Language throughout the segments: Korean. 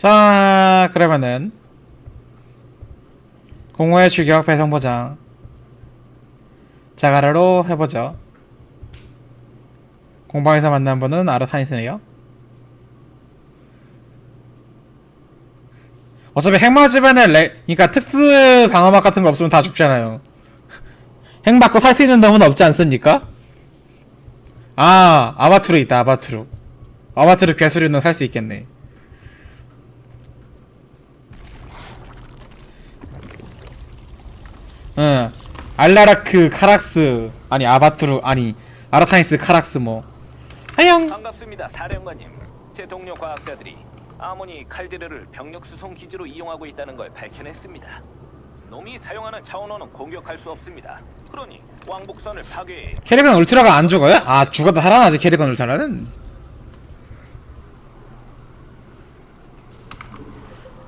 자 그러면은 공허의 출격 배송 보장 자가라로 해보죠. 공방에서 만난 분은 아르타니스네요. 어차피 핵 맞으면은 레, 그니까 특수 방어막 같은 거 없으면 다 죽잖아요. 핵 맞고 살 수 있는 놈은 없지 않습니까? 아 아바투르 있다 아바투르. 아바투르 괴수류는 살 수 있겠네 응 알라라크 카락스 아니 아바투르 아니 아라타니스 카락스 뭐 하영 반갑습니다, 사령관님. 제 동료 과학자들이 아모니 칼데르를 병력 수송 기지로 이용하고 있다는 걸 밝혀냈습니다. 놈이 사용하는 차원호는 공격할 수 없습니다. 그러니 왕복선을 파괴해 캐리건 울트라가 안 죽어요? 아 죽었다 살아나지 캐리건 울트라는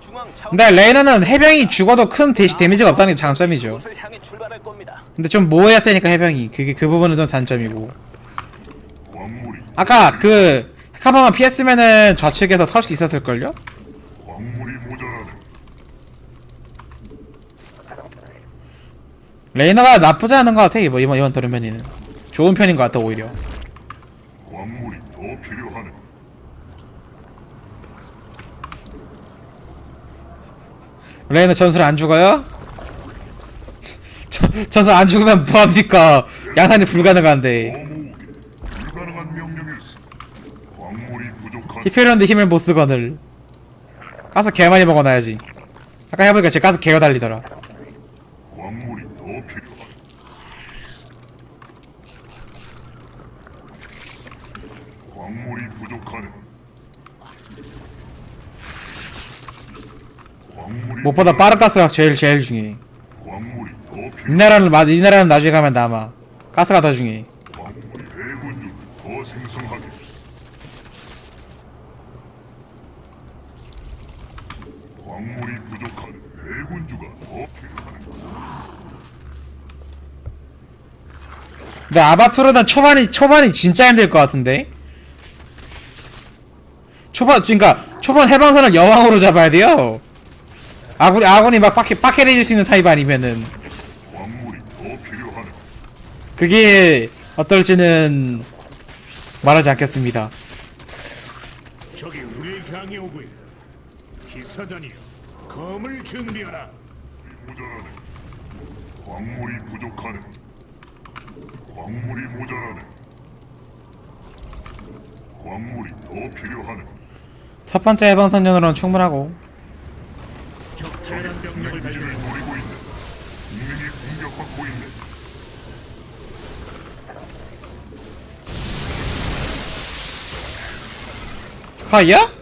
중앙 차원 근데 레이너는 해병이 죽어도 큰 대시 데미지가 없다는 게 장점이죠. 곳을 향해 출발할 겁니다. 근데 좀 모여야 세니까 해병이. 그게 그 부분은 좀 단점이고. 광물이. 아까 그 핵한방만 피했으면은 좌측에서 설 수 있었을 걸요? 광물이 모자라네. 레이너가 나쁘지 않은 것 같아 이번 이번 이번 도르면이는. 좋은 편인 것 같아 오히려. 광물이 더 필요하네. 레이너 전술 안 죽어요? 전, 전술 안 죽으면 뭐합니까 양산이 불가능한데 더 모으게. 불가능한 명령일세. 광물이 부족한 히페리온드 힘을 못 쓰거늘 가스 개 많이 먹어놔야지 아까 해보니까 제 가스 개가 달리더라 광물이 더 필요하네. 광물이 부족하네. 광물이 무엇보다 빠른 가스가 제일 제일 중요해 이. 나라는 마- 이 나라는 나중에 가면 남아 가스가 더 중요해 광물이 부족한 대군주가. 근데 아바투르는 초반이 초반이 진짜 힘들 것 같은데 초반 그러니까 초반 해방선을 여왕으로 잡아야 돼요 아군이 아군이 막 빡해 빡해내줄 수 있는 타입 아니면은 광물이 더 필요하네. 그게 어떨지는 말하지 않겠습니다 적이 우리를 향해 오고 있다. 기사단이여, 검을 준비하라. 모자라네. 광물이 부족하네. 광물이 모자라네. 광물이 더 필요하네. 첫 번째 해방선연으로는 충분하고 병력을 발견해 노리고 있네. 동맹이 공격받고 있네. 스카이야?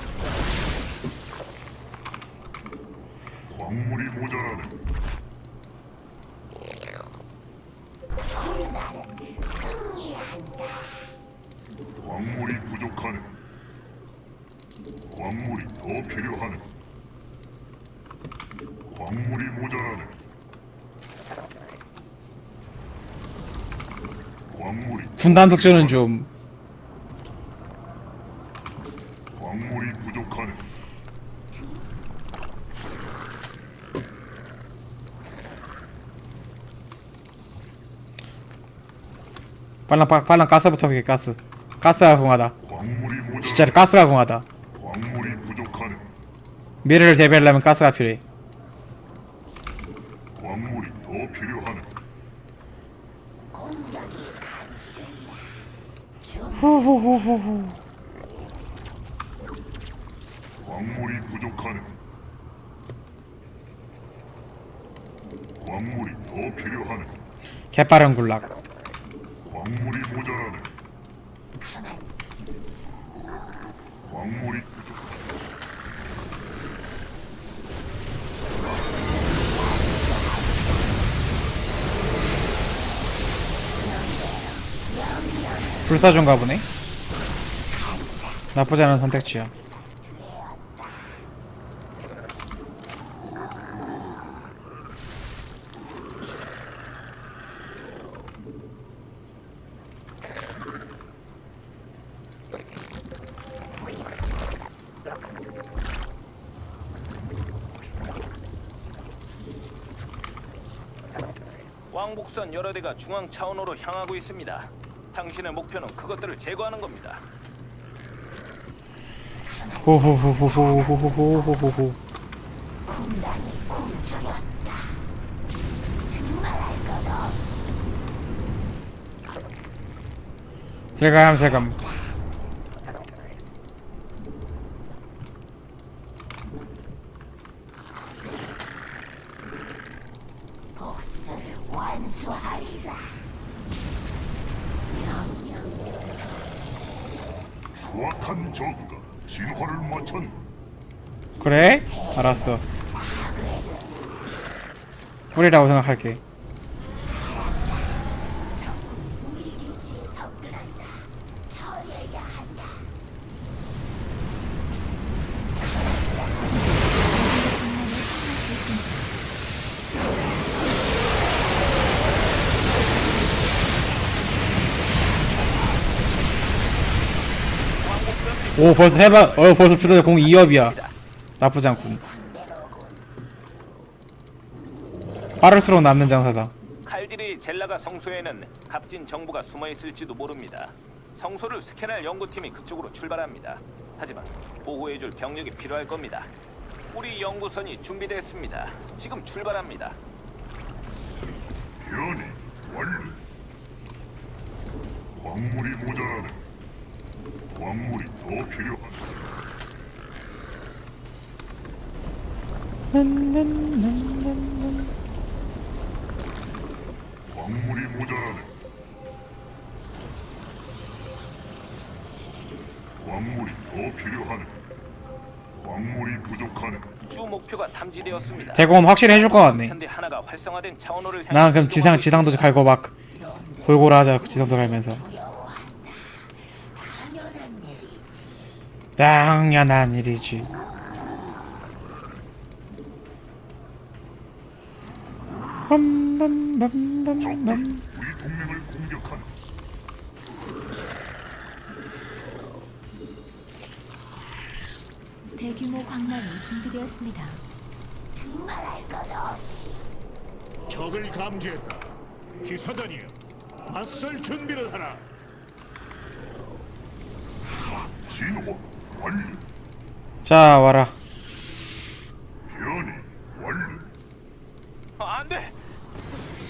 광물이 모자라네. 광물이 군단 특전은 좀 광물이 부족하네. 빨랑 빠- 빨랑 가스부터 그게 가스 가스가 궁하다 광물이 모자라네. 진짜로 가스가 궁하다 광물이 부족하네. 미래를 대비하려면 가스가 필요해 광물이 더 필요하네. 광물이 부족하네. 광물이 더 필요하네. 개빠른 굴락 광물이 모자라네. 광물이 불사조인가 보네 나쁘지 않은 선택지야 왕복선 여러 대가 중앙 차원으로 향하고 있습니다. 당신의 목표는 그것들을 제거하는 겁니다. 호호호호호호호호호호. 슬감 슬감. 추악한 저그가 진화를 마쳤네. 그래? 알았어. 꿀이라고 생각할게. 오 벌써 해봐. 어 벌써 퓨즈 공 2업이야. 나쁘지 않군 빠를수록 남는 장사다. 칼질이 젤라가 성소에는 값진 정보가 숨어 있을지도 모릅니다. 성소를 스캔할 연구팀이 그쪽으로 출발합니다. 하지만 보호해줄 병력이 필요할 겁니다. 우리 연구선이 준비됐습니다. 지금 출발합니다. 변이 완료. 광물이 모자라네. 광물이 더 필요하네. 광물이 모자라네. 광물이 더 필요하네. 광물이 부족하네. 주 목표가 탐지되었습니다. 대검 확실히 해줄 것 같네 현대 하나가 활성화된 차원호를 향해 난 그럼 지상 지상도 갈고 막 골고루 하자 그 지상도 갈면서 당연한 일이지 빰빰빰빰빰 대규모 광란이 준비되었습니다. 적을 감지했다. 기사단이여, 맞설 준비를 하라. 진화 완료. 자 와라 변이 완료. 아, 안 돼!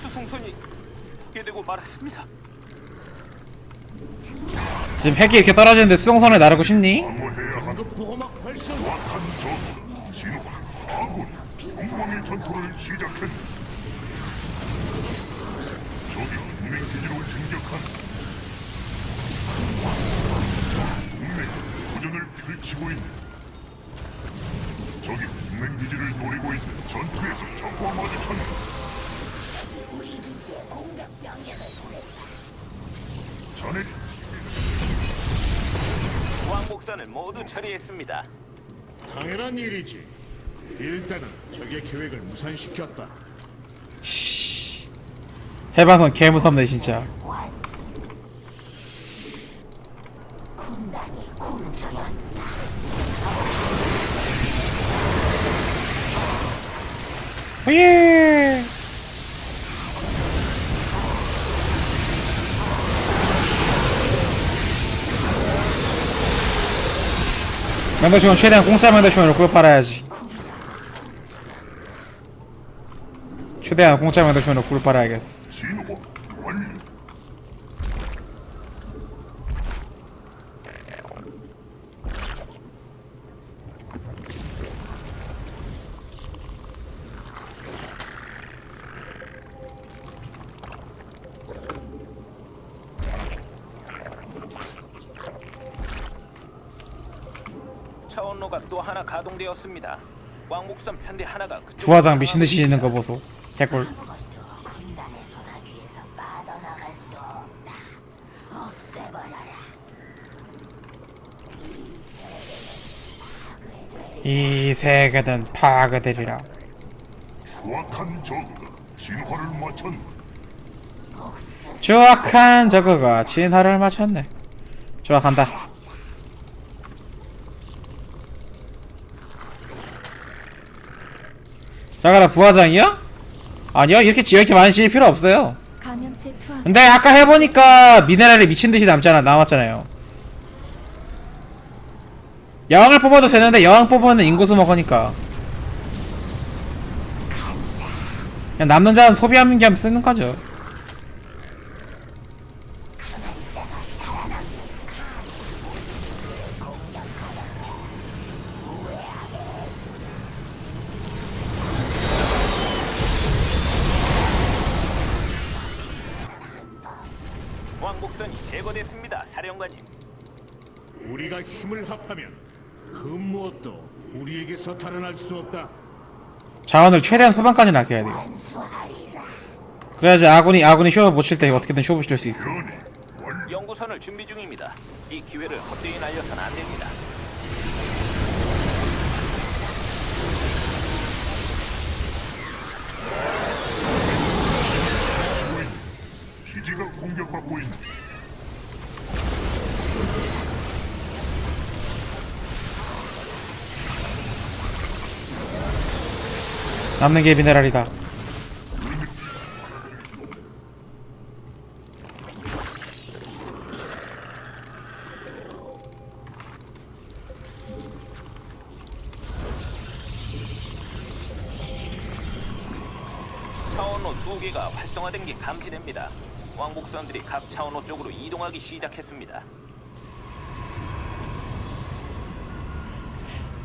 수송선이 파괴되고 말았습니다. 지금 핵이 이렇게 떨어지는데 수송선을 나르고 싶니? 방어해 야 한다. 급 보호막 활성. 악한 저그가 진화 아군 공방의 전투를 시작했다. 적이 동맹 기지로 진격한다. 동맹이 도전을 펼치고 있네. 적이 동맹 기지를 노리고 있는 전투에서 적과 마주쳤다. 자네 왕복선을 모두 처리했습니다. 당연한 일이지. 일단은 적의 계획을 무산시켰다. 씨 해방선 개 무섭네 진짜 오예 멘더충은 최대한 공짜 멘더충으로 꿀 빨아야지. 최대한 공짜 멘더충으로 꿀 빨아야겠어 차원로가 또 하나 가동되었습니다. 왕복선 편대 하나가 그쪽으로 부화장 미친 듯이 있는 거 보소 개꿀 군단의 소나기에서 빠져나갈 수 없다. 없애버려라. 이 세계는 파괴되리라 추악한 저그가 진화를 마쳤네. 추악한 저거가 진화를 마쳤네 좋아 간다 자가라 부화장이야? 아니요 이렇게 지역이 많으실 필요 없어요. 근데 아까 해보니까 미네랄이 미친듯이 남잖아 남았잖아요. 여왕을 뽑아도 되는데 여왕 뽑으면 인구수 먹으니까. 그냥 남는 자는 소비하는 겸 쓰는 거죠 제거됐습니다, 사령관님. 우리가 힘을 합하면 그 무엇도 우리에게서 탈환할 수 없다. 자원을 최대한 소방까지 아껴야 돼요 그래야지 아군이 아군이 쇼 못칠 때 어떻게든 쇼 붙일 수 있어. 연구선을 준비 중입니다. 이 기회를 헛되이 날려서는 안 됩니다. 기지가 공격받고 있는 남는 게 미네랄이다 차원로 두 개가 활성화된 게 감지됩니다. 왕복선들이 각 차원로 쪽으로 이동하기 시작했습니다.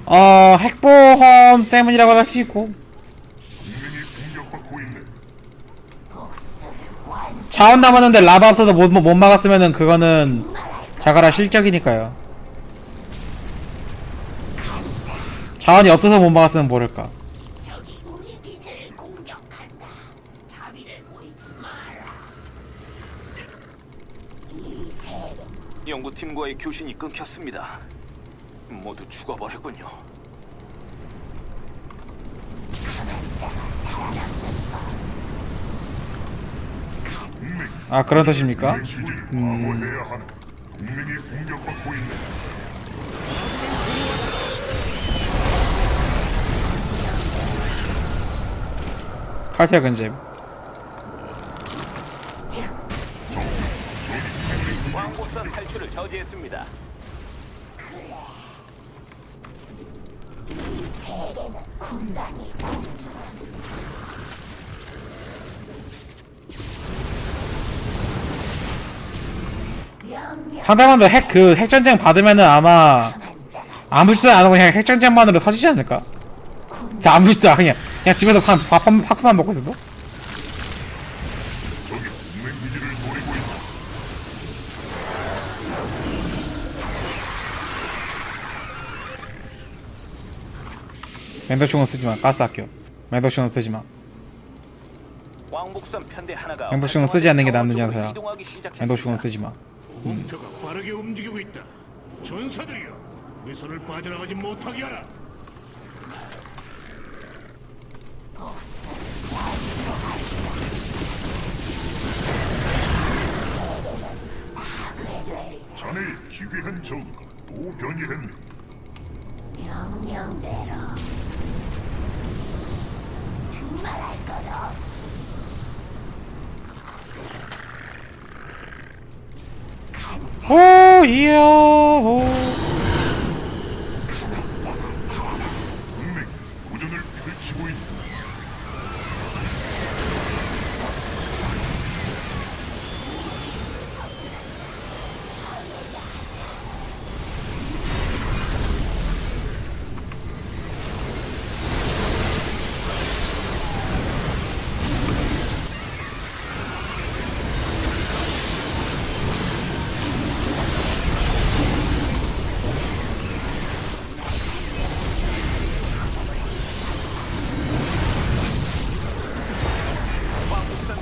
어 핵보험 때문이라고 할 수 있고 자원 남았는데 라바 없어서 못, 못 막았으면은 그거는 자가라 실격이니까요 자원이 없어서 못 막았으면 모를까. 연구팀과의 교신이 끊겼습니다. 모두 죽어버렸군요. 아 그런 뜻입니까? 있는 칼퇴 근잼 왕복선 탈출을 저지했습니다. 상대방도 핵 그 핵전쟁 받으면은 아마 아무 짓도 안 하고 그냥 핵전쟁만으로 터지지 않을까? 자 아무 짓도 안 그냥 그냥 집에서 그냥 밥한 파크만 먹고 있어도? 맹독충은 쓰지마 가스 아껴 맹독충은 쓰지마 왕복선 편대 하나가 맹독충은 쓰지 않는 게 이동하기 시작했습니다. 맹독충은 쓰지마 목표가 빠르게 움직이고 있다. 전사들이여, 우리 손을 빠져나가지 못하게 하라. 자네의 기괴한 저그가 또 변이했네. 명령대로. 두말할 것 없이 오 이야 오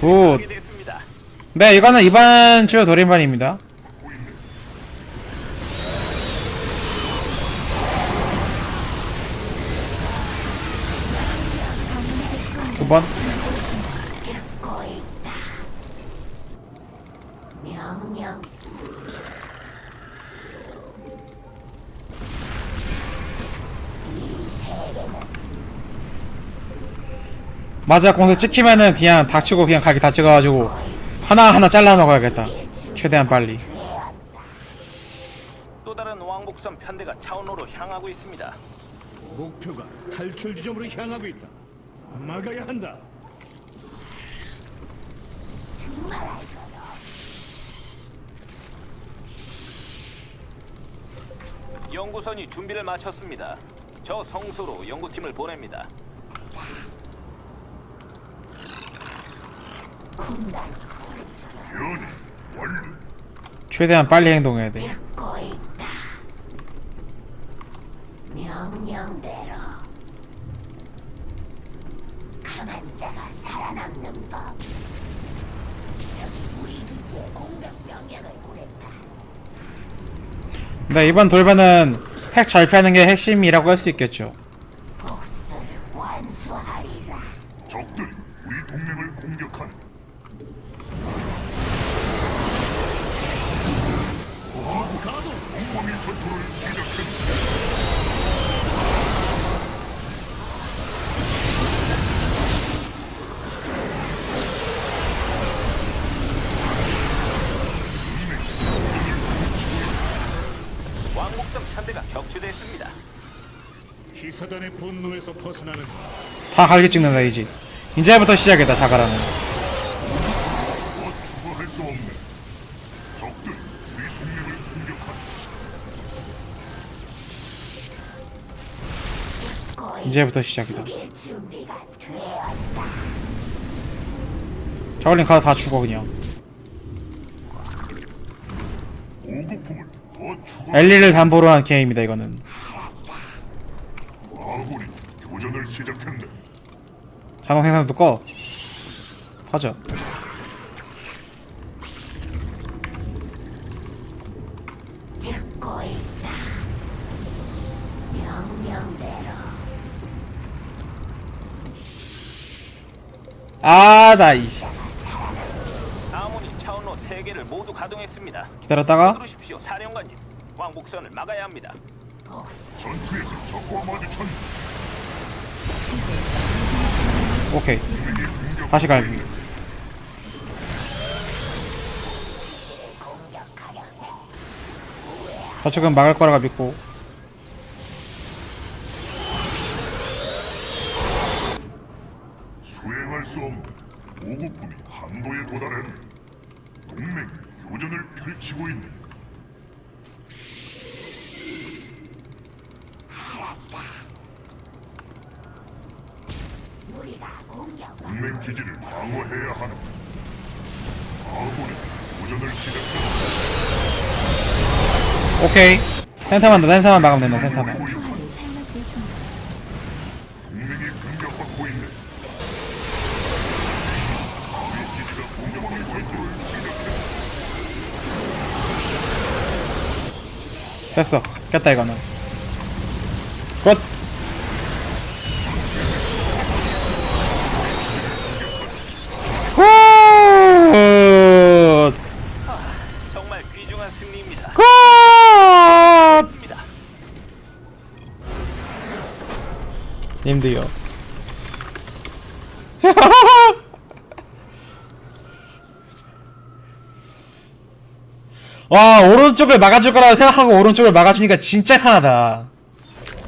굿. 네 이거는 이번 주 돌림판입니다. 두 번 맞아 공세 찍히면은 그냥 닥치고 그냥 가게 다 찍어가지고 하나하나 잘라 먹어야겠다 최대한 빨리 또 다른 왕복선 편대가 차원호로 향하고 있습니다. 목표가 탈출 지점으로 향하고 있다. 막아야 한다. 연구선이 준비를 마쳤습니다. 저 성소로 연구팀을 보냅니다. 변이 완료. 최대한 빨리 행동해야 돼 듣고 있다. 명령대로 강한 자가 살아남는 법. 저기 우리 기지에 공격 명령을 보냈다. 근데 이번 돌반은 핵 잘 피하는 게 핵심이라고 할 수 있겠죠 복수를 완수하리라. 적들이 우리 동맹을 공격하는 공방의 전투를 시작했다. 왕복선 편대가 격추됐습니다. 기사단의 분노에서 벗어나는 다 갈기 찍는다 이제 이제부터 시작이다 자가라는 이제부터 시작이다. 저울링 가서 다 죽어 그냥. 엘리를 담보로 한 게임이다 이거는. 자동 생산도 꺼 터져 듣고 있다. 명령대로 아 나 이씨 아모니 차원호 3개를 모두 가동했습니다. 기다렸다가 그러십시오, 사령관님. 왕복선을 막아야 합니다. 전투에서 적과 마주쳤네. 오케이. 다시 갈기 저쪽은 막을 거라고 믿고 수행할 수 없는 보급품이 한도에 도달했네. 동맹이 교전을 펼치고 있네. 우리가 공격 동맹 기지를 방어해야 하는. 아군이 교전을 시작했네. 오케이 센터만 더 센터만 막으면 된다 센터만 됐어. 깼다 이거는. 굿 와 오른쪽을 막아줄 거라고 생각하고 오른쪽을 막아주니까 진짜 편하다